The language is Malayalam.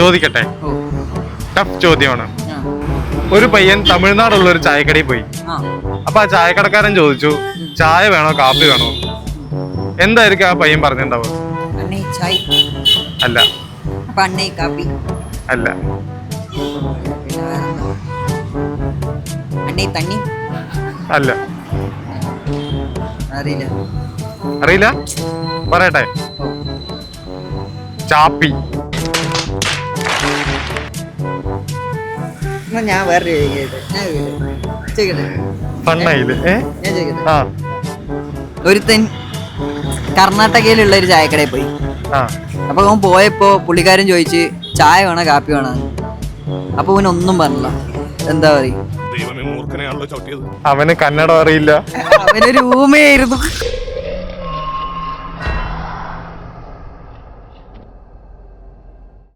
ചോദിക്കട്ടെ? ടഫ് ചോദ്യമാണ്. ഒരു പയ്യൻ തമിഴ്നാടുള്ള ഒരു ചായക്കടയിൽ പോയി. അപ്പൊ ആ ചായക്കടക്കാരൻ ചോദിച്ചു ചായ വേണോ കാപ്പി വേണോ? എന്തായിരിക്കും ആ പയ്യൻ ചായ്. അല്ല. അല്ല. അല്ല. അറിയില്ല. അറിയില്ല? പറയട്ടെ. ചാപ്പി. എന്നാ ഞാൻ വേറെ ചോദിക്കട്ടെ? ഞാൻ ചോദിക്കട്ടെ? ചോദിക്കട്ടെ ഫണ്ണായില്ലേ ഞാൻ ചോദിക്കട്ടെ? ആ. ഒരുത്തൻ കർണാടകയിലുള്ള ഒരു ചായക്കടയിൽ പോയി. ആ. അപ്പൊ അവൻ പോയപ്പോ പുള്ളിക്കാരൻ ചോദിച്ച് ചായ വേണോ കാപ്പി വേണോ? അപ്പൊ അവൻ ഒന്നും പറഞ്ഞില്ല. എന്താ പറയും? അവന് കന്നഡ അറിയില്ല. അവനൊരു ഊമയായിരുന്നു.